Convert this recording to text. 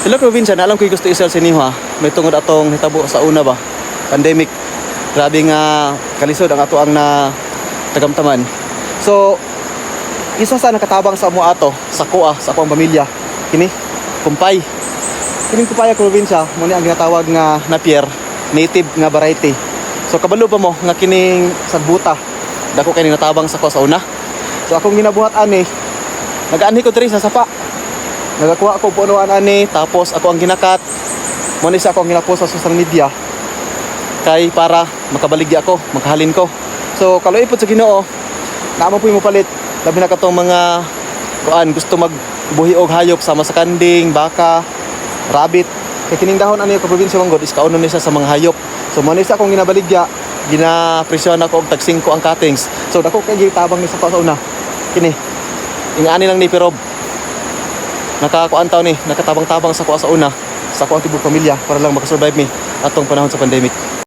Hello probinsya, alam ko gusto isel sa inyo ha. May tungod atong hitabo sa una ba? Pandemic. Grabe nga kalisod ang ato ang na tagamtaman. So, isa sa nakatabang sa mo ato, sa kuha, sa akong pamilya. Kini, kumpay. Kining kumpay ang probinsya, muna ang ginatawag nga napier, native nga variety. So, kabalo pa mo nga kining sagbuta. Dako kay natabang sa ko sa una. So, akong ginabuhat ani, nagaanhi ko diri sa sapa. Nagakuha ako punuan ani, tapos ako ang ginakat. Muna isa ako ang ginapost sa social media. Kay para makabaligya ako, makahalin ko. So, kaloy po sa ginoo, naamo po mo palit. Labi na katong mga kuan gusto magbuhi og hayop sama sa kanding, baka, rabbit. Kay kining dahon ani ko probinsya Manggod is kaunon ni siya sa mga hayop. So mo ni sa akong ginabaligya, ginapresyon ako og tag 5 ang cuttings. So dako kay gitabang ni sa ko una. Kini. Ingani lang ni Pirob. Nakakuan taw ni, nakatabang-tabang sa ko sa una sa ko ang tibok pamilya para lang makasurvive mi atong panahon sa pandemic.